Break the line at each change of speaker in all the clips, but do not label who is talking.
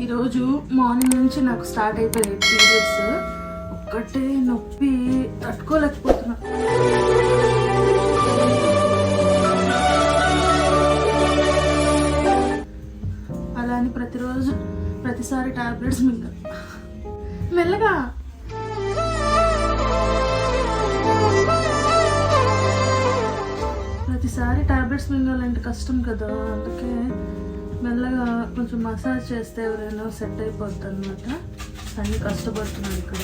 ఈరోజు మార్నింగ్ నుంచి నాకు స్టార్ట్ అయిపోయాయి పీరియడ్స్. ఒక్కటే నొప్పి తట్టుకోలేకపోతున్నా. అలా అని ప్రతిరోజు ప్రతిసారి టాబ్లెట్స్ మింగ. మెల్లగా. ప్రతిసారి టాబ్లెట్స్ మింగాలంటే కష్టం కదా అందుకే మెల్లగా కొంచెం మసాజ్ చేస్తే ఎవరైనా సెట్ అయిపోద్ది అనమాట అన్ని కష్టపడుతున్నాను ఇక్కడ.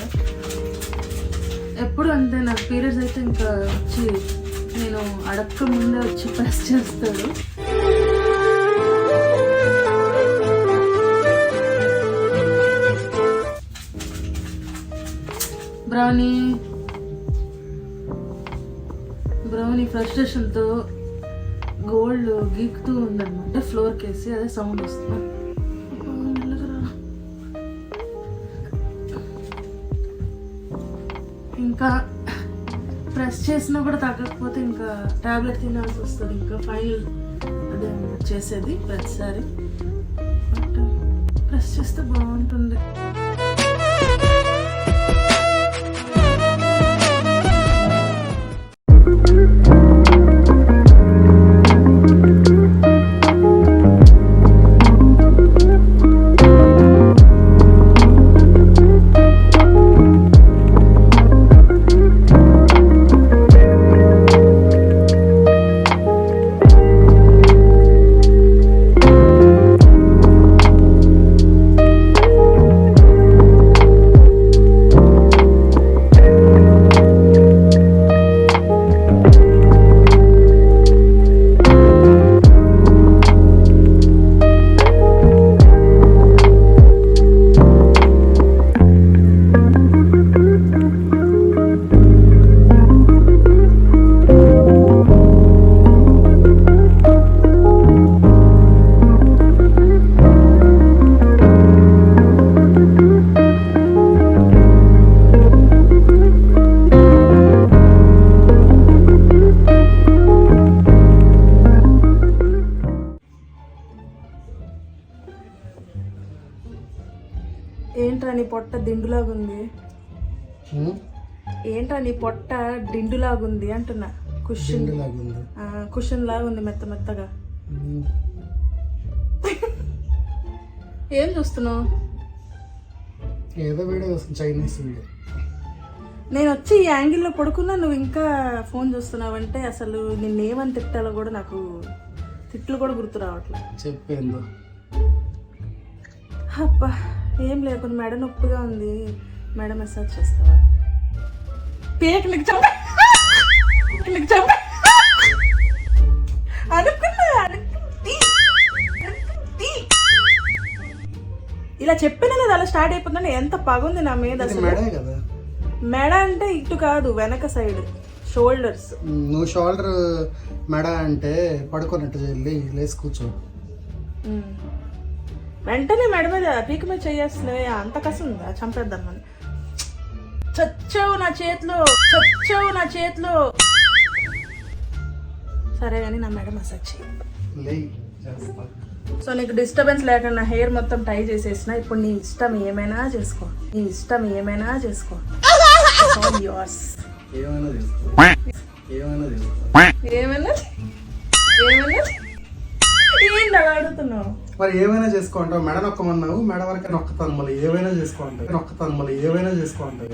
ఎప్పుడు అంతే నాకు పీరియడ్స్ అయితే ఇంకా వచ్చి నేను అడక్క ముందే వచ్చి ప్రెస్ చేస్తాడు. బ్రౌనీ. బ్రౌనీ ఫ్రస్ట్రేషన్తో గోల్డ్ గీక్తూ ఉందన్నమాట ఫ్లోర్ కేసి అదే సౌండ్ వస్తుంది. ఇంకా ప్రెస్ చేసినా కూడా తగ్గకపోతే ఇంకా టాబ్లెట్ తినాల్సి వస్తుంది ఇంకా ఫైనల్ అదే చేసేది ప్రతిసారి. బట్ ప్రెస్ చేస్తే బాగుంటుంది. ఏంట్రా నీ పొట్ట దిండులాగుంది అంటున్నా. కుషన్
లాగుంది
కుషన్ లాగా ఉంది మెత్త మెత్తగా. ఏం చూస్తున్నావు?
ఏదో వీడియో చైనీస్ వీడియో.
నేను వచ్చి ఈ యాంగిల్లో పడుకున్నా నువ్వు ఇంకా ఫోన్ చూస్తున్నావంటే అసలు నిన్నేమని తిట్టాలో కూడా నాకు తిట్లు కూడా గుర్తు రావట్లేదు
చెప్పేందో
అబ్బా ఏం లేకుండా మెడ నొప్పిగా ఉంది. మెడ మసాజ్ చేస్తావా? పేక్ నీకు చంప. నీకు చంప. అనుకున్నా. ఇలా చెప్పిన కదా అలా స్టార్ట్ అయిపోతుందని ఎంత పగుంది నా మీద
మెడే
అంటే ఇటు కాదు వెనక సైడ్. షోల్డర్స్
నువ్వు షోల్డర్ మెడ అంటే పడుకోనట్టు వెళ్ళి లేచి కూర్చో.
వెంటనే మెడ మీద పీక మీద చేయాల్సినవే అంత కసి ఉందా? చంపేద్దాం మనం చచ్చావు నా చేతిలో చచ్చావు నా చేతిలో. సరే కానీ నా మెడ మసాజ్ సో నీకు డిస్టర్బెన్స్ లేకుండా హెయిర్ మొత్తం టై చేసేసిన ఇప్పుడు నీ ఇష్టం ఏమైనా చేసుకో. నీ ఇష్టం ఏమైనా చేసుకో. యోర్స్
ఏమైనా చేసుకో. ఏమైనా చేసుకో.
ఏమైనా? అడుగుతున్నావు?
మరి ఏమైనా చేసుకో అంటావు మెడ నొక్కమన్నావు? మెడ వరకే నొక్కుతాను మళ్ళీ. ఏమైనా చేసుకో అంటావు నొక్కుతాను మళ్ళీ. ఏమైనా చేసుకో అంటావు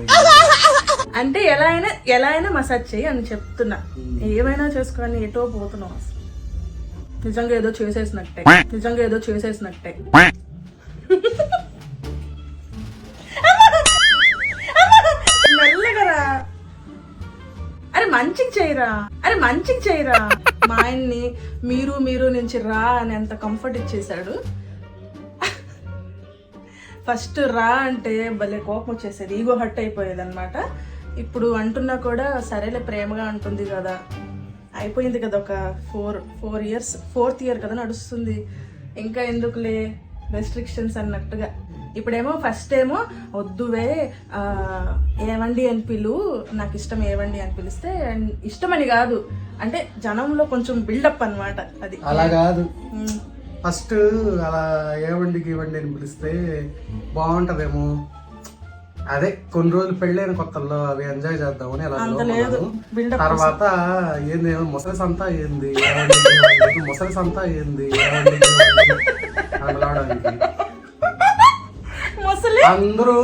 అంటే ఎలా అయినా ఎలా అయినా మసాజ్ చేయి అని చెప్తున్నా. ఏమైనా చేసుకొని ఎటో పోతున్నావు అసలు. నిజంగా ఏదో చేసేసినట్టే. నిజంగా ఏదో చేసేసినట్టే. అరే మంచిగా చేయరా. అరే మంచిగా చేయరా. మా ఆయన్ని మీరు మీరు నుంచి రా అని ఎంత కంఫర్ట్ ఇచ్చేసాడు ఫస్ట్ రా అంటే భలే కోపం వచ్చేసేది. ఈగో హట్ అయిపోయేది అనమాట ఇప్పుడు అంటున్నా కూడా సరేలే ప్రేమగా అంటుంది కదా. అయిపోయింది కదా ఒక four four years fourth year కదా నడుస్తుంది. ఇంకా ఎందుకులే? రెస్ట్రిక్షన్స్ అన్నట్టుగా. ఇప్పుడేమో ఫస్ట్ ఏమో వద్దువే ఏవండి అని పిలు నాకు ఇష్టం ఏవండి అని పిలిస్తే ఇష్టమని కాదు. అంటే జనంలో కొంచెం బిల్డప్ అన్నమాట అది.
అలా కాదు. ఫస్ట్ అలా ఏవండికి ఇవ్వండి అని పిలిస్తే బాగుంటదేమో. అదే కొన్ని రోజులు పెళ్ళైన కొత్తల్లో అవి ఎంజాయ్ చేద్దామని అలా తర్వాత ఏంది ముసలి సంతా ఏంది? ముసలి సంతా ఏంది
ముసలి
అందరూ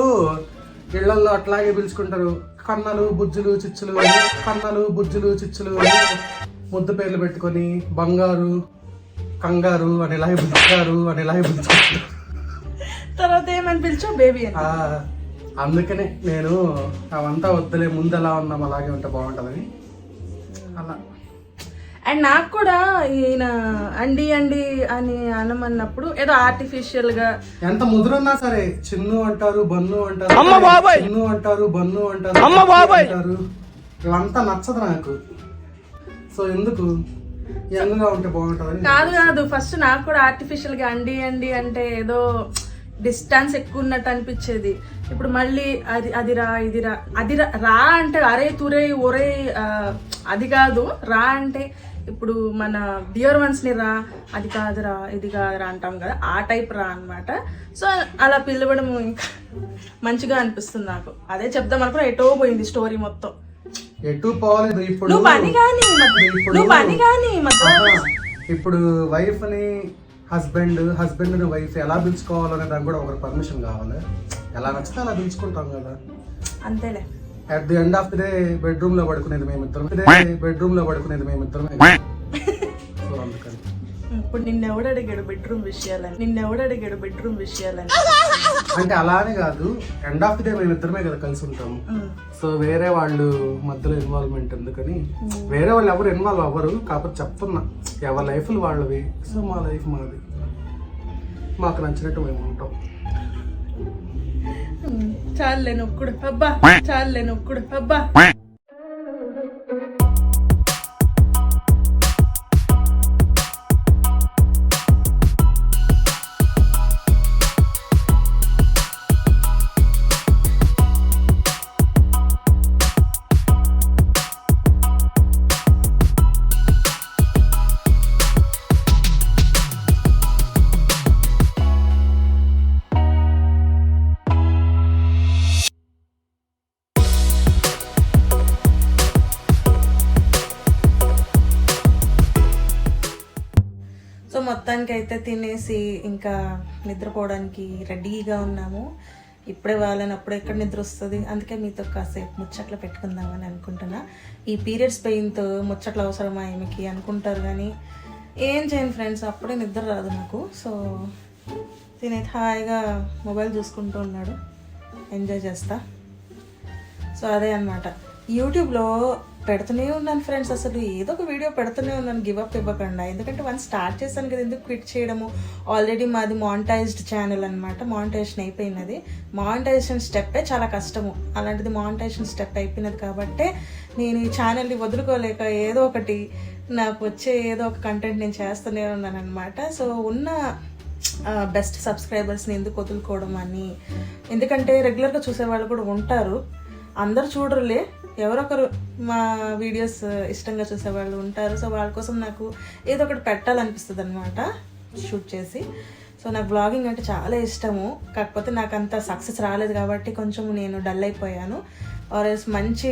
ఇళ్ళలో అట్లాగే పిలుచుకుంటారు. కన్నలు బుజ్జులు చిచ్చులు కన్నలు బుజ్జులు చిచ్చులు ముద్దు పేర్లు పెట్టుకొని బంగారు కంగారు అని ఇలాగే పిలుచుతారు అని ఇలాగే పిలుచుకుంటారు
తర్వాత ఏమని పిలిచావు? బేబీ
అందుకనే నేను అవంతా వద్దులే ముందు ఎలా ఉన్నాం అలాగే ఉంటే బాగుంటుందని అలా.
అండ్ నాకు కూడా ఈయన అండి అండి అని అనమన్నప్పుడు ఏదో ఆర్టిఫిషియల్గా
ఎంత ముదురున్నా సరే చిన్ను అంటారు బన్ను అంటారు చిన్ను అంటారు బన్ను అంటారు అంటారు. ఇవంతా నచ్చదు నాకు. సో ఎందుకు? యంగ్గా ఉంటే బాగుంటుందని.
కాదు కాదు. ఫస్ట్ నాకు కూడా ఆర్టిఫిషియల్గా అండి అండి అంటే ఏదో డిస్టెన్స్ ఎక్కువ ఉన్నట్టు అనిపించేది. ఇప్పుడు మళ్ళీ అది అది రా ఇది రా అది రా అంటే అరే తురే ఒరే అది కాదు. రా అంటే ఇప్పుడు మన డియర్ వన్స్ని రా అది కాదురా ఇది కాదురా అంటాం కదా ఆ టైప్ రా అన్నమాట. సో అలా పిలవడం ఇంకా మంచిగా అనిపిస్తుంది నాకు. అదే చెప్దాం అనుకున్నా ఎటో పోయింది స్టోరీ మొత్తం.
ఎటు ఇప్పుడు?
నువ్వు పని కానీ
ఇప్పుడు
నువ్వు పని కానీ
ఇప్పుడు వైఫ్ని హస్బెండ్ హస్బెండ్ని వైఫ్ ఎలా పిలుచుకోవాలనే దానికి కూడా ఒకరి పర్మిషన్ కావాలి. ఎలా నచ్చితే అలా పిలుచుకుంటాం కదా.
అంతేలే.
At the end of the day బెడ్రూమ్లో పడుకునేది మేమిద్దరం బెడ్రూమ్లో పడుకునేది మేమిద్దరమే సో అందుకని.
ఇప్పుడు నిన్నెవడు అడిగాడు బెడ్రూమ్ విషయాలని? నిన్నెవడు అడిగాడు బెడ్రూమ్ విషయాలని?
అంటే అలానే కాదు. ఎండ్ ఆఫ్ ది డే మేమిద్దరమే కదా కలిసి ఉంటాము. సో వేరే వాళ్ళు మధ్యలో ఇన్వాల్వ్మెంట్ ఎందుకని? వేరే వాళ్ళు ఎవరు ఇన్వాల్వ్ అవ్వరు. కాకపోతే చెప్తున్నా. ఎవరి లైఫ్లు వాళ్ళవి. సో మా లైఫ్ మాది. మాకు నచ్చినట్టు మేము ఉంటాం.
ఉమ్. చాలులే నొక్కుడు అబ్బా చాలులే నొక్కుడు అబ్బా మొత్తానికైతే తినేసి ఇంకా నిద్రపోవడానికి రెడీగా ఉన్నాము. ఇప్పుడే వాళ్ళని అప్పుడు ఎక్కడ నిద్ర వస్తుంది అందుకే మీతో కాసేపు ముచ్చట్లు పెట్టుకుందామని అనుకుంటున్నా. ఈ పీరియడ్స్ పెయిన్తో ముచ్చట్లు అవసరమా ఈమెకి అనుకుంటారు కానీ ఏం చేయను ఫ్రెండ్స్? అప్పుడే నిద్ర రాదు నాకు. సో తినైతే హాయిగా మొబైల్ చూసుకుంటూ ఉన్నాడు. ఎంజాయ్ చేస్తా. సో అదే అనమాట యూట్యూబ్లో పెడుతూనే ఉన్నాను ఫ్రెండ్స్. అసలు ఏదో ఒక వీడియో పెడుతూనే ఉన్నాను. గివ్ అప్ ఇవ్వకుండా ఎందుకంటే వన్ స్టార్ట్ చేశాను కదా ఎందుకు క్విట్ చేయడము? ఆల్రెడీ మాది మానిటైజ్డ్ ఛానల్ అనమాట మానిటైజేషన్ అయిపోయినది. మానిటైజేషన్ స్టెప్పే చాలా కష్టము. అలాంటిది మానిటైజేషన్ స్టెప్ అయిపోయినది కాబట్టే నేను ఈ ఛానల్ని వదులుకోలేక ఏదో ఒకటి నాకు వచ్చే ఏదో ఒక కంటెంట్ నేను చేస్తూనే ఉన్నాను అనమాట సో ఉన్న బెస్ట్ సబ్స్క్రైబర్స్ని ఎందుకు వదులుకోవడం అని. ఎందుకంటే రెగ్యులర్గా చూసేవాళ్ళు కూడా ఉంటారు. అందరు చూడరులే. ఎవరొకరు మా వీడియోస్ ఇష్టంగా చూసేవాళ్ళు ఉంటారు. సో వాళ్ళ కోసం నాకు ఏదో ఒకటి పెట్టాలనిపిస్తుంది అనమాట షూట్ చేసి. సో నాకు బ్లాగింగ్ అంటే చాలా ఇష్టము. కాకపోతే నాకు అంత సక్సెస్ రాలేదు కాబట్టి కొంచెం నేను డల్ అయిపోయాను. ఆర్ఎల్స్ మంచి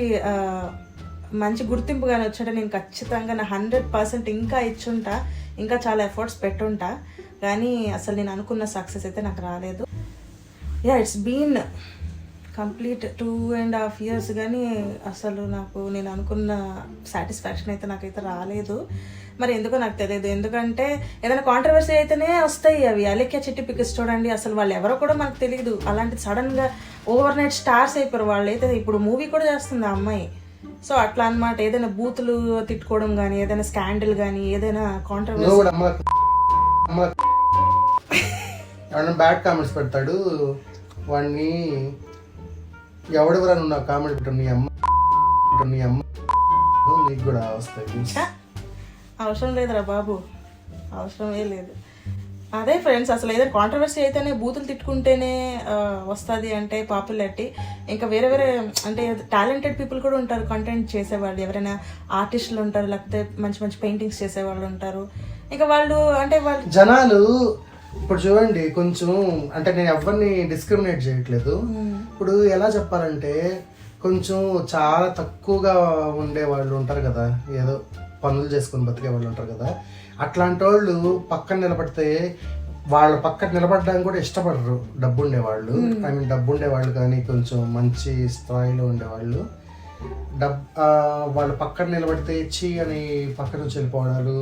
మంచి గుర్తింపు కానీ నేను ఖచ్చితంగా నా హండ్రెడ్ పర్సెంట్ ఇంకా ఇచ్చుంటా. ఇంకా చాలా ఎఫర్ట్స్ పెట్టుంటా. కానీ అసలు నేను అనుకున్న సక్సెస్ అయితే నాకు రాలేదు. Yeah it's been complete two and half years కానీ అసలు నాకు నేను అనుకున్న సాటిస్ఫాక్షన్ అయితే నాకైతే రాలేదు. మరి ఎందుకో నాకు తెలియదు ఎందుకంటే ఏదైనా కాంట్రవర్సీ అయితేనే వస్తాయి అవి. అలెక్య చిట్టి పిక్స్ చూడండి అసలు వాళ్ళు ఎవరో కూడా మనకు తెలియదు అలాంటి సడన్గా ఓవర్ నైట్ స్టార్స్ అయిపోయారు వాళ్ళు అయితే ఇప్పుడు మూవీ కూడా చేస్తుంది ఆ అమ్మాయి. సో అట్లా అన్నమాట. ఏదైనా బూతులు తిట్టుకోవడం కానీ ఏదైనా స్కాండల్ కానీ ఏదైనా కాంట్రవర్సీ
బ్యాడ్ కామెంట్స్ పెడతాడు వాడిని ఎవడెవరా నువ్వు నా కామెంట్ నీ అమ్మ నీ అమ్మ నీకు కూడా వస్తాయి!
అవసరం లేదురా బాబు. అవసరమే లేదు. అదే ఫ్రెండ్స్ అసలు ఏదైనా కాంట్రవర్సీ అయితేనే బూతులు తిట్టుకుంటేనే వస్తుంది అంటే పాపులారిటీ. ఇంకా వేరే వేరే అంటే టాలెంటెడ్ పీపుల్ కూడా ఉంటారు కంటెంట్ చేసేవాళ్ళు. ఎవరైనా ఆర్టిస్టులు ఉంటారు లేకపోతే మంచి మంచి పెయింటింగ్స్ చేసేవాళ్ళు ఉంటారు. ఇంకా వాళ్ళు అంటే వాళ్ళు
జనాలు ఇప్పుడు చూడండి కొంచెం అంటే నేను ఎవరిని డిస్క్రిమినేట్ చేయట్లేదు. ఇప్పుడు ఎలా చెప్పాలంటే కొంచెం చాలా తక్కువగా ఉండే వాళ్ళు ఉంటారు కదా ఏదో పనులు చేసుకొని బతికే వాళ్ళు ఉంటారు కదా అట్లాంటి వాళ్ళు పక్కన నిలబడితే వాళ్ళ పక్కన నిలబడడానికి కూడా ఇష్టపడరు డబ్బు ఉండేవాళ్ళు ఐ మీన్ డబ్బు ఉండేవాళ్ళు కానీ కొంచెం మంచి స్థాయిలో ఉండేవాళ్ళు డబ్ వాళ్ళ పక్కన నిలబడితే చీ అని పక్క నుంచి వెళ్ళిపోవడాలు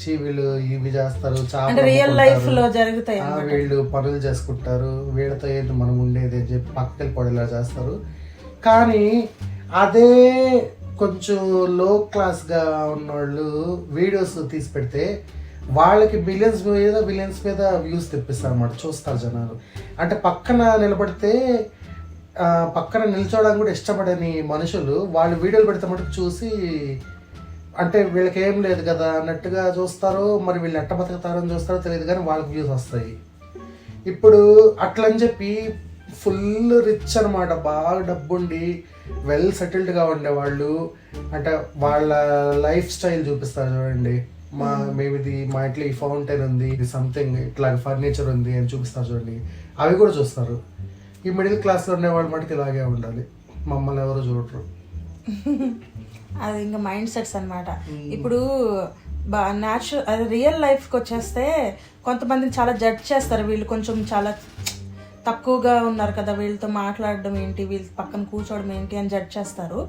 చీ వీళ్ళు ఇవి చేస్తారు
అంటే
చాలా
రియల్ లైఫ్లో జరుగుతాయి
ఆ, వీళ్ళు పనులు చేసుకుంటారు. వీళ్ళతో ఏంటి మనం ఉండేది అని చెప్పి పక్కకి ఇలా చేస్తారు. కానీ అదే కొంచెం లో క్లాస్గా ఉన్నవాళ్ళు వీడియోస్ తీసి పెడితే వాళ్ళకి బిలియన్స్ మీద బిలియన్స్ మీద వ్యూస్ తెప్పిస్తారు అన్నమాట. చూస్తారు జనాలు. అంటే పక్కన నిలబడితే పక్కన నిల్చోవడానికి కూడా ఇష్టపడని మనుషులు వాళ్ళు వీడియోలు పెడితే మటుకు చూసి అంటే వీళ్ళకి ఏం లేదు కదా అన్నట్టుగా చూస్తారు మరి వీళ్ళు ఎట్ట బతుకుతారో అని చూస్తారో తెలియదు కానీ వాళ్ళకి వ్యూస్ వస్తాయి. ఇప్పుడు అట్లని చెప్పి ఫుల్ రిచ్ అనమాట బాగా డబ్బుండి వెల్ సెటిల్డ్గా ఉండేవాళ్ళు. అంటే వాళ్ళ లైఫ్ స్టైల్ చూపిస్తారు చూడండి. మా మేము ఇది మా ఇంట్లో ఈ ఫౌంటైన్ ఉంది ఇది సంథింగ్ ఇట్లా ఫర్నిచర్ ఉంది అని చూపిస్తారు చూడండి. అవి కూడా చూస్తారు. ఈ మిడిల్ క్లాస్లో ఉండే వాళ్ళు మటుకు ఇలాగే ఉండాలి. మమ్మల్ని ఎవరు చూడరు.
అది ఇంకా మైండ్ సెట్స్ అన్నమాట. ఇప్పుడు బా న్యాచురల్ అది రియల్ లైఫ్కి వచ్చేస్తే కొంతమందిని చాలా జడ్జ్ చేస్తారు. వీళ్ళు కొంచెం చాలా తక్కువగా ఉన్నారు కదా వీళ్ళతో మాట్లాడడం ఏంటి వీళ్ళ పక్కన కూర్చోవడం ఏంటి అని జడ్జ్ చేస్తారు.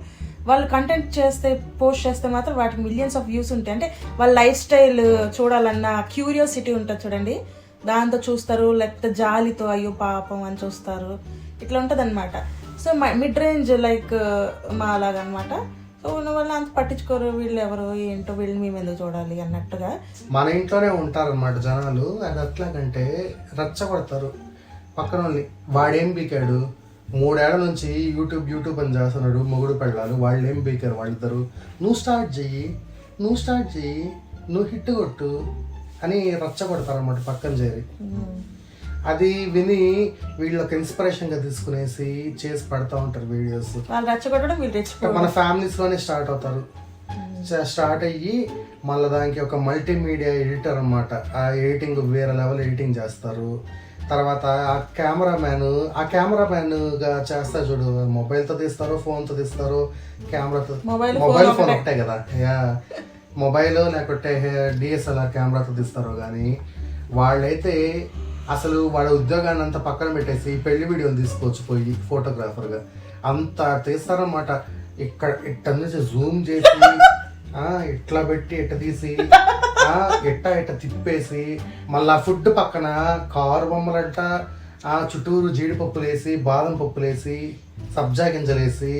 వాళ్ళు కంటెంట్ చేస్తే పోస్ట్ చేస్తే మాత్రం వాటికి మిలియన్స్ ఆఫ్ వ్యూస్ ఉంటాయి. అంటే వాళ్ళ లైఫ్ స్టైల్ చూడాలన్న క్యూరియాసిటీ ఉంటుంది చూడండి. దాంతో చూస్తారు లేకపోతే జాలితో అయ్యో పాపం అని చూస్తారు. ఇట్లా ఉంటుంది అనమాట సో మిడ్ రేంజ్ లైక్ మా అలాగనమాట సో ఉన్న వాళ్ళు అంత పట్టించుకోరు. వీళ్ళు ఎవరు ఏంటో వీళ్ళు మేము ఎందుకు చూడాలి అన్నట్టుగా.
మన ఇంట్లోనే ఉంటారన్నమాట జనాలు. అది ఎట్లాగంటే రచ్చగొడతారు. పక్కన వాళ్ళని వాడేం పీకాడు? మూడేళ్ళ నుంచి యూట్యూబ్ యూట్యూబ్ అని చేస్తున్నాడు. మొగుడు పెళ్ళాలు. వాళ్ళు ఏం పీకారు? వాళ్ళిద్దరు. నువ్వు స్టార్ట్ చెయ్యి. నువ్వు స్టార్ట్ చెయ్యి. నువ్వు హిట్ కొట్టు అని రచ్చగొడతారన్నమాట పక్కన చేరి. అది విని వీళ్ళకి ఇన్స్పిరేషన్గా తీసుకునేసి చేసి పెడతా ఉంటారు వీడియోస్
వాళ్ళు రెచ్చగొట్టడం వీళ్ళు రెచ్చిపోవడం
మన ఫ్యామిలీస్లోనే స్టార్ట్ అవుతారు. చ- స్టార్ట్ అయ్యి మళ్ళీ దానికి ఒక మల్టీమీడియా ఎడిటర్ అన్నమాట. ఆ ఎడిటింగ్ వేరే లెవెల్ ఎడిటింగ్ చేస్తారు. తర్వాత ఆ కెమెరామ్యాన్ ఆ కెమెరామ్యాన్గా చేస్తారు చూడు మొబైల్తో తీస్తారో ఫోన్తో తీస్తారో కెమెరాతో
Mobile,
మొబైల్ ఫోన్ ఒకటే. కదా. యా మొబైల్ లేకపోతే డిఎస్ఎల్ఆర్ కెమెరాతో తీస్తారో కానీ వాళ్ళైతే అసలు వాళ్ళ ఉద్యోగాన్ని అంతా పక్కన పెట్టేసి పెళ్ళి వీడియోని తీసుకోవచ్చు పోయి ఫోటోగ్రాఫర్గా అంత తీస్తారన్నమాట. ఇక్కడ ఇట్ట నుంచి జూమ్ చేసి ఇట్లా పెట్టి ఇట్ట తీసి ఎట్ట ఇట్ట తిప్పేసి మళ్ళా ఫుడ్ పక్కన కారు బొమ్మలంట ఆ చుట్టూరు జీడిపప్పులు వేసి బాదం పప్పులు వేసి సబ్జా గింజలు వేసి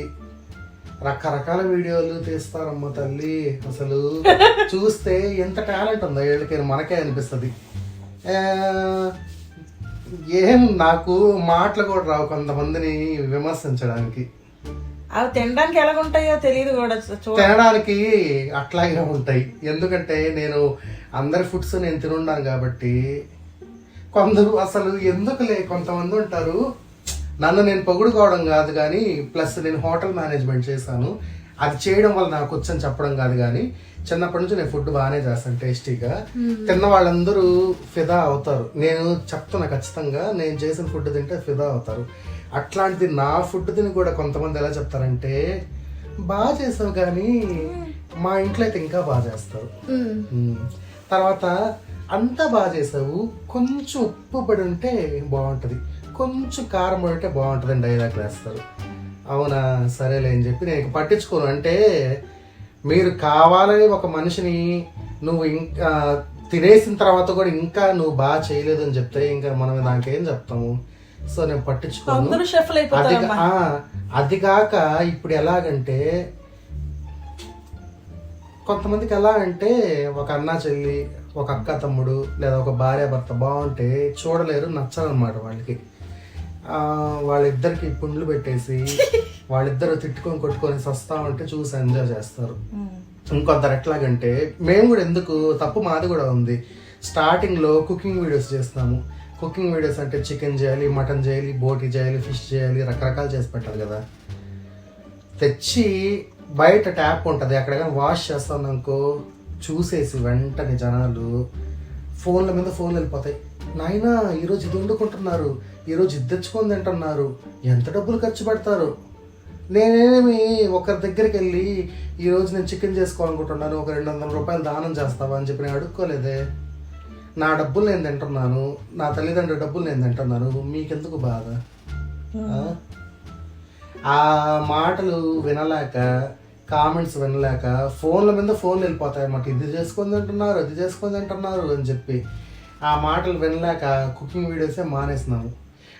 రకరకాల వీడియోలు తీస్తారమ్మ తల్లి. అసలు చూస్తే ఎంత టాలెంట్ ఉందో వీళ్ళకి మనకే అనిపిస్తుంది. ఏం నాకు మాటలు కూడా రావు కొంతమందిని విమర్శించడానికి.
అవి తినడానికి ఎలా ఉంటాయో తెలియదు కూడా
తినడానికి అట్లాగే ఉంటాయి. ఎందుకంటే నేను అందరి ఫుడ్స్ నేను తినున్నాను కాబట్టి కొందరు అసలు ఎందుకులే కొంతమంది ఉంటారు నన్ను నేను పొగుడుకోవడం కాదు కానీ ప్లస్ నేను హోటల్ మేనేజ్మెంట్ చేశాను. అది చేయడం వల్ల నాకు వచ్చని చెప్పడం కాదు కానీ చిన్నప్పటి నుంచి నేను ఫుడ్ బాగానే చేస్తాను టేస్టీగా. తిన్న వాళ్ళందరూ ఫిదా అవుతారు. నేను చెప్తున్నా ఖచ్చితంగా నేను చేసిన ఫుడ్ తింటే ఫిదా అవుతారు. అట్లాంటిది నా ఫుడ్ తిని కూడా కొంతమంది ఎలా చెప్తారంటే బాగా చేసావు కానీ మా ఇంట్లో అయితే ఇంకా బాగా చేస్తారు. తర్వాత అంతా బాగా చేసావు కొంచెం ఉప్పు పడి ఉంటే బాగుంటుంది కొంచెం కారం పడి ఉంటే బాగుంటుంది అని డైలాగ్ వేస్తారు. అవునా? సరేలే అని చెప్పి నేను పట్టించుకోను. అంటే మీరు కావాలని ఒక మనిషిని నువ్వు ఇంకా తినేసిన తర్వాత కూడా ఇంకా నువ్వు బాగా చేయలేదు అని చెప్తే ఇంకా మనం నాకేం చెప్తాము? సో నేను పట్టించుకోను. అది అది కాక ఇప్పుడు ఎలాగంటే కొంతమందికి ఎలా అంటే ఒక అన్న చెల్లి ఒక అక్క తమ్ముడు లేదా ఒక భార్య భర్త బాగుంటే చూడలేరు నచ్చాలన్నమాట వాళ్ళకి. ఆ, వాళ్ళిద్దరికి పుండ్లు పెట్టేసి వాళ్ళిద్దరు తిట్టుకొని కొట్టుకొని సస్తా ఉంటే చూసి ఎంజాయ్ చేస్తారు. ఇంకొందరు ఎట్లాగంటే మేము కూడా ఎందుకు తప్పు మాది కూడా ఉంది. స్టార్టింగ్లో కుకింగ్ వీడియోస్ చేస్తున్నాము. కుకింగ్ వీడియోస్ అంటే చికెన్ చేయాలి మటన్ చేయాలి బోటి చేయాలి ఫిష్ చేయాలి రకరకాలు చేసి పెట్టాలి కదా. తెచ్చి బయట ట్యాప్ ఉంటుంది. అక్కడ కానీ వాష్ చేస్తాం అనుకో చూసేసి వెంటనే జనాలు ఫోన్ల మీద ఫోన్లు వెళ్ళిపోతాయి. నాయనా ఈరోజు ఇది వండుకుంటున్నారు. ఈరోజు ఇది తెచ్చుకొని తింటున్నారు. ఎంత డబ్బులు ఖర్చు పెడతారు? నేనేమి ఒకరి దగ్గరికి వెళ్ళి ఈరోజు నేను చికెన్ చేసుకోవాలనుకుంటున్నాను ఒక రెండు వందల రూపాయలు దానం చేస్తావా అని చెప్పి నేను అడుక్కోలేదే. నా డబ్బులు నేను తింటున్నాను నా తల్లిదండ్రుల డబ్బులు నేను తింటున్నాను మీకెందుకు బాధ? ఆ? మాటలు వినలేక కామెంట్స్ వినలేక ఫోన్ల మీద ఫోన్లు వెళ్ళిపోతాయి అన్నమాట. ఇది చేసుకొని తింటున్నారు అది చేసుకొని తింటున్నారు అని చెప్పి ఆ మాటలు వినలేక కుకింగ్ వీడియోసే మానేసినాము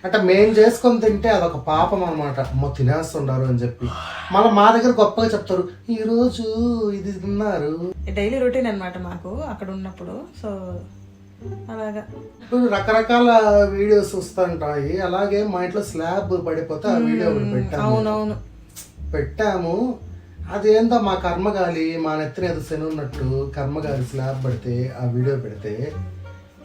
అంటే మేము చేసుకొని తింటే అదొక పాపం అనమాట అమ్మ తినేస్తుండారు అని చెప్పి. మళ్ళీ మా దగ్గర గొప్పగా చెప్తారు ఈరోజు ఇది తిన్నారు.
డైలీ రొటీన్ అన్నమాట మాకు అక్కడ ఉన్నప్పుడు. సో అలాగా.
ఇప్పుడు రకరకాల వీడియోస్ వస్తుంటాయి. అలాగే మా ఇంట్లో స్లాబ్ పడిపోతే ఆ వీడియో ఒకటి పెట్టాము.
అవునవును.
పెట్టాము. అదేందో మా కర్మగాలి మా నెత్తిన ఏదో శని ఉన్నట్టు కర్మగాలి స్లాబ్ పడితే ఆ వీడియో పెడితే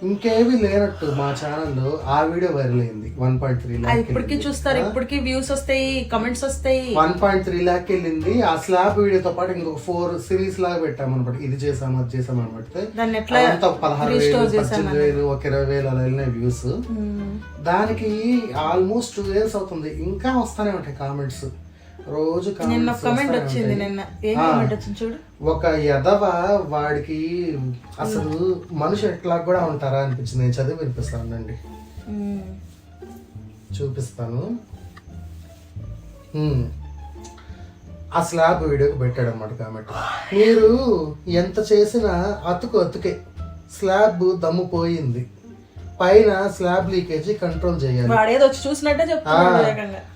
ఇంకేమీ లేనట్టు మా ఛానల్లో ఆ వీడియో వైరల్ అయింది. వన్ పాయింట్ త్రీ ల్యాక్
ఇప్పటికీ చూస్తారు ఇప్పటికీ వ్యూస్ వస్తాయి కమెంట్స్ వస్తాయి.
వన్ పాయింట్ త్రీ ల్యాక్ వెళ్ళింది. ఆ స్లాబ్ వీడియోతో పాటు ఇంకొక ఫోర్ సిరీస్ లాగా పెట్టాము అనమాట ఇది చేసాము అది చేసాము అనమాట పదహారు వేలు పద్దెనిమిది వేలు ఒక ఇరవై వేలు అలా వెళ్ళినాయి వ్యూస్. దానికి ఆల్మోస్ట్ టూ ఇయర్స్ అవుతుంది. ఇంకా వస్తానే ఉంటాయి కామెంట్స్ రోజు
నిన్న కమెంట్ వచ్చింది నిన్న. ఏం కమెంట్ వచ్చింది చూడు?
ఒక ఎదవ వాడికి అసలు మనిషి ఎట్లా కూడా ఉంటారా అనిపించింది. నేను చదివి వినిపిస్తానండి. చూపిస్తాను. ఆ స్లాబ్ వీడియోకి పెట్టాడు అనమాట కామెంట్. మీరు ఎంత చేసినా అతుకు అతుకే. స్లాబ్ దమ్ము పోయింది. పైన స్లాబ్ లీకేజీ కంట్రోల్ చేయాలి.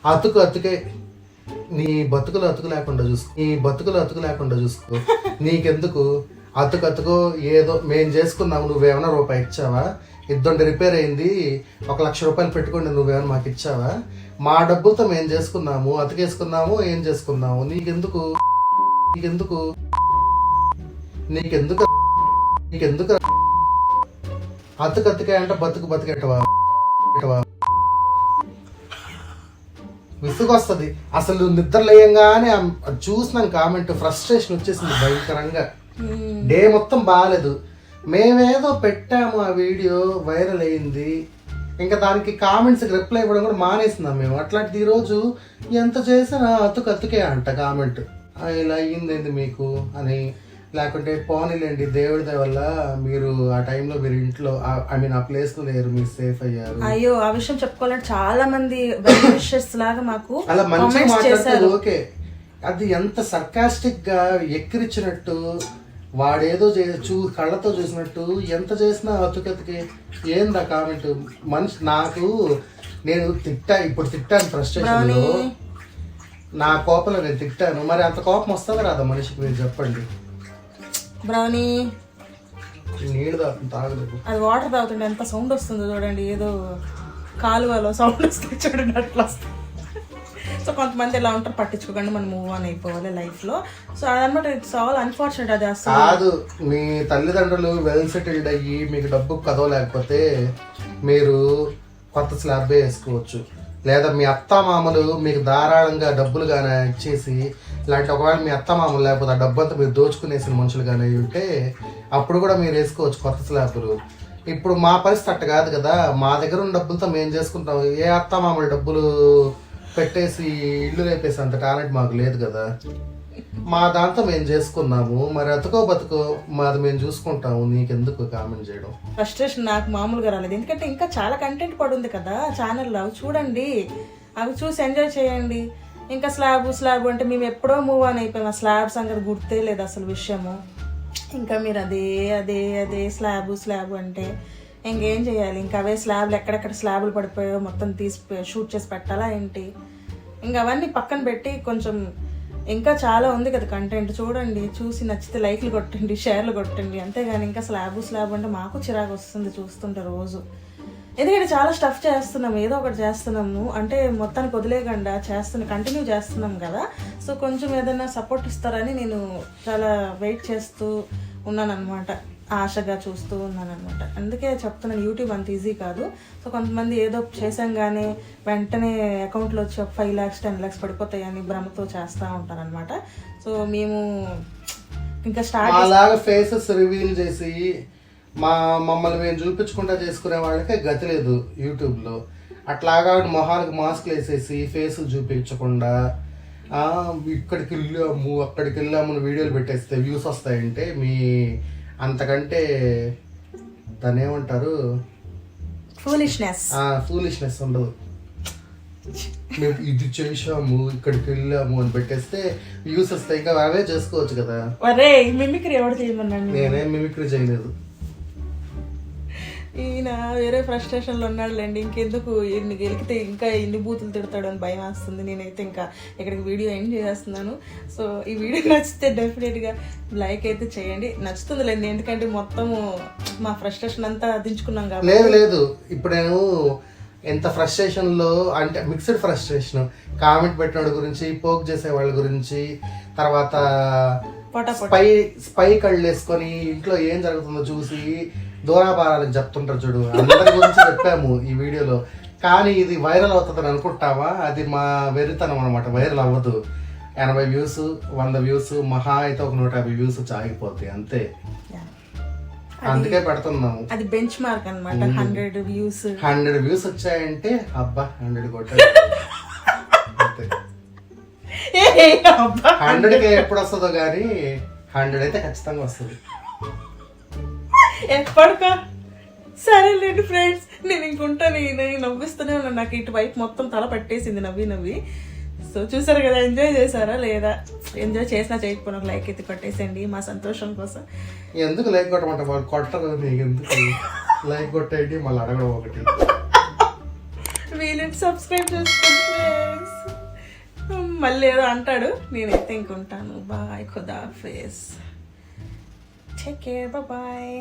అతుకు అతుకే. నీ బతుకులు అతుకు లేకుండా చూసుకో. నీ బతుకులు అతుకు లేకుండా చూసుకో. నీకెందుకు? అతుకు అతుకో ఏదో మేము చేసుకున్నాము నువ్వేమైనా రూపాయి ఇచ్చావా? ఇద్దరు రిపేర్ అయింది ఒక లక్ష రూపాయలు పెట్టుకోండి నువ్వేమైనా మాకు ఇచ్చావా? మా డబ్బులతో మేము చేసుకున్నాము అతికేసుకున్నాము ఏం చేసుకున్నాము? నీకెందుకు? నీకెందుకు? నీకెందుకు? నీకెందుకు? అతుకు అతుకే అంటే బతుకు బతికెట్టవా ఎట్టవా విసుగొస్తుంది. అసలు నిద్ర లేయంగానే ఆ- చూసినాం కామెంట్ ఫ్రస్ట్రేషన్ వచ్చేసింది భయంకరంగా. డే మొత్తం బాగాలేదు మేమేదో పెట్టాము ఆ వీడియో వైరల్ అయింది. ఇంకా దానికి కామెంట్స్కి రిప్లై ఇవ్వడం కూడా మానేస్తున్నాం మేము. అట్లాంటిది ఈరోజు ఎంత చేసినా అతుకు అతుకే అంట కామెంట్ "ఆ, ఇలా అయ్యిందేంది మీకు? అని లేకుంటే పోనీలేండి దేవుడి వల్ల మీరు ఆ టైంలో మీరు ఇంట్లో ఐ మీన్ ఆ ప్లేస్లో లేరు మీరు సేఫ్ అయ్యారు.
అయ్యో ఆ విషయం చెప్పుకోవాలంటే చాలా మంది లాగా మాకు
అలా
చేశారు.
ఓకే. అది ఎంత సర్కాస్టిక్గా ఎక్కిరిచ్చినట్టు వాడేదో చే కళ్ళతో చూసినట్టు ఎంత చేసినా అతుకతికి ఏందా కామెంట్? మనిషి నాకు నేను తిట్టా ఇప్పుడు తిట్టాను ఫ్రస్ట్రేషన్లో నా కోపంలో నేను తిట్టాను. మరి అంత కోపం వస్తుందా రాదా మనిషికి? మీరు చెప్పండి.
బ్రౌనీ అది వాటర్ తాగుతుంటే ఎంత సౌండ్ వస్తుందో చూడండి ఏదో కాలువలో సౌండ్ వస్తుంది చూడండి అట్లా వస్తుంది. సో కొంతమంది ఎలా ఉంటారు పట్టించుకోకండి మనం మూవ్ ఆన్ అయిపోవాలి లైఫ్లో సో అదనమాట ఇట్స్ ఆల్ అన్ఫార్చునేట్ అది అసలు.
కాదు మీ తల్లిదండ్రులు వెల్ సెటిల్డ్ అయ్యి మీకు డబ్బు కదవలేకపోతే మీరు కొత్త స్లాబే వేసుకోవచ్చు. లేదా మీ అత్తామామలు మీకు ధారాళంగా డబ్బులు కానీ ఇచ్చేసి ఇలాంటి ఒకవేళ మీ అత్తమామలు లేకపోతే ఆ డబ్బంతా మీరు దోచుకునేసిన మనుషులు కానీ ఉంటే అప్పుడు కూడా మీరు వేసుకోవచ్చు కొత్త స్లాబులు. ఇప్పుడు మా పరిస్థితి అట్ట కాదు కదా. మా దగ్గర ఉన్న డబ్బులతో మేము చేసుకుంటాం. ఏ అత్తమామల డబ్బులు పెట్టేసి ఇల్లు రేపేసి అంత టాలెంట్ మాకు లేదు కదా. మా దాంతో మేము చేసుకున్నాము. మరి అతకో బతుకో మాది మేము చూసుకుంటాము. నీకెందుకు కామెంట్ చేయడం?
ఫ్రస్ట్రేషన్ నాకు మామూలుగా రాలేదు. ఎందుకంటే ఇంకా చాలా కంటెంట్ పడుంది కదా ఛానల్లో అవి చూడండి. అవి చూసి ఎంజాయ్ చేయండి. ఇంకా స్లాబ్ స్లాబ్ అంటే మేము ఎప్పుడో మూవ్ ఆన్ అయిపోయాం. ఆ స్లాబ్ సంగతి గుర్తే లేదు అసలు విషయము. ఇంకా మీరు అదే అదే అదే స్లాబ్ స్లాబ్ అంటే ఇంకేం చేయాలి? ఇంకా అవే స్లాబ్లు ఎక్కడెక్కడ స్లాబ్లు పడిపోయాయో మొత్తం తీసి షూట్ చేసి పెట్టాలా ఏంటి? ఇంకా అవన్నీ పక్కన పెట్టి కొంచెం ఇంకా చాలా ఉంది కదా కంటెంట్ చూడండి చూసి నచ్చితే లైక్లు కొట్టండి షేర్లు కొట్టండి. అంతేగాని ఇంకా స్లాబ్ స్లాబ్ అంటే మాకు చిరాకు వస్తుంది చూస్తుంటే రోజు. ఎందుకంటే చాలా స్టఫ్ చేస్తున్నాం ఏదో ఒకటి చేస్తున్నాము. అంటే మొత్తానికి వదిలేకుండా చేస్తున్న కంటిన్యూ చేస్తున్నాం కదా. సో కొంచెం ఏదైనా సపోర్ట్ ఇస్తారని నేను చాలా వెయిట్ చేస్తూ ఉన్నాను అనమాట ఆశగా చూస్తూ ఉన్నాను అనమాట అందుకే చెప్తున్నాను యూట్యూబ్ అంత ఈజీ కాదు. సో కొంతమంది ఏదో చేసాంగానే వెంటనే అకౌంట్లో వచ్చి ఒక ఫైవ్ ల్యాక్స్ టెన్ ల్యాక్స్ పడిపోతాయని భ్రమతో చేస్తూ ఉంటారనమాట సో మేము ఇంకా స్టార్ట్
ఫేసెస్ రివీల్ చేసి మా మమ్మల్ని మేము చూపించుకుంటా చేసుకునే వాళ్ళకే గతి లేదు యూట్యూబ్లో అట్లాగా మొహానికి మాస్క్లు వేసేసి ఫేస్ చూపించకుండా ఇక్కడికి వెళ్ళాము అక్కడికి వెళ్ళాము వీడియోలు పెట్టేస్తే వ్యూస్ వస్తాయంటే మీ అంతకంటే దాన్ని ఏమంటారు?
ఫూలిష్నెస్
ఫూలిష్నెస్ ఉండదు. మేము ఇది చేసాము ఇక్కడికి వెళ్ళాము అని పెట్టేస్తే వ్యూస్ వస్తాయి. ఇంకా అవే చేసుకోవచ్చు కదా.
మిమిక్రీ ఎవరు చేయమన్నాను
నేనేం మిమిక్రీ చేయలేదు.
ఈయన వేరే ఫ్రస్ట్రేషన్లో ఉన్నాడులేండి. ఇంకెందుకు? ఇన్ని గెలికితే ఇంకా ఇన్ని బూతులు తిడతాడు అని భయం వేస్తుంది. నేనైతే ఇంకా ఇక్కడికి వీడియో ఎండ్ చేస్తున్నాను. సో ఈ వీడియో నచ్చితే డెఫినెట్గా లైక్ అయితే చేయండి. నచ్చుతుందిలేండి. ఎందుకంటే మొత్తము మా ఫ్రస్ట్రేషన్ అంతా దించుకున్నాం కాబట్టి.
లేదు లేదు. ఇప్పుడు నేను ఎంత ఫ్రస్ట్రేషన్లో అంటే మిక్స్డ్ ఫ్రస్ట్రేషన్ కామెంట్ పెట్టిన గురించి పోక్ చేసే వాళ్ళ గురించి తర్వాత స్పై స్పై కళ్ళు వేసుకొని ఇంట్లో ఏం జరుగుతుందో చూసి దూరాభారాలకు చెప్తుంటారు చూడు. అందరి గురించి చెప్పాము ఈ వీడియోలో. కానీ ఇది వైరల్ అవుతుందని అనుకుంటావా? అది మా వెరితనం అనమాట వైరల్ అవ్వదు. ఎనభై వ్యూస్ వంద వ్యూస్ మహా అయితే ఒక నూట యాభై వ్యూస్ చాగిపోతాయి అంతే. అందుకే పెడుతున్నాము.
అది బెంచ్ మార్క్ అనమాట హండ్రెడ్ వ్యూస్.
హండ్రెడ్ వ్యూస్ వచ్చాయంటే అబ్బా హండ్రెడ్ కొట్ట హండ్రెడ్. ఎప్పుడు వస్తుందో కానీ హండ్రెడ్ అయితే ఖచ్చితంగా వస్తుంది.
ఎప్పటికా సరేలేండి ఫ్రెండ్స్. నేను ఇంకుంటాను నేను నవ్విస్తూనే ఉన్నాను నాకు ఇటువైపు మొత్తం తల పట్టేసింది నవ్వి నవ్వి. సో చూసారు కదా ఎంజాయ్ చేశారా లేదా? ఎంజాయ్ చేసినా చేయకపోయినా ఒక లైక్ ఎత్తి కొట్టేసేయండి మా సంతోషం కోసం.
ఎందుకు లైక్ కొట్టమంట వాళ్ళు కొట్టరు నీకు ఎందుకు? లైక్ కొట్టేయండి మళ్ళీ అడగడం ఒకటి.
వీళ్ళని సబ్స్క్రైబ్ చేసుకోండి ఫ్రెండ్స్. మళ్ళీ ఏదో అంటాడు నేనైతే ఇంకుంటాను బాయ్ ఖుదా ఫేస్ టేక్ కేర్ బాయ్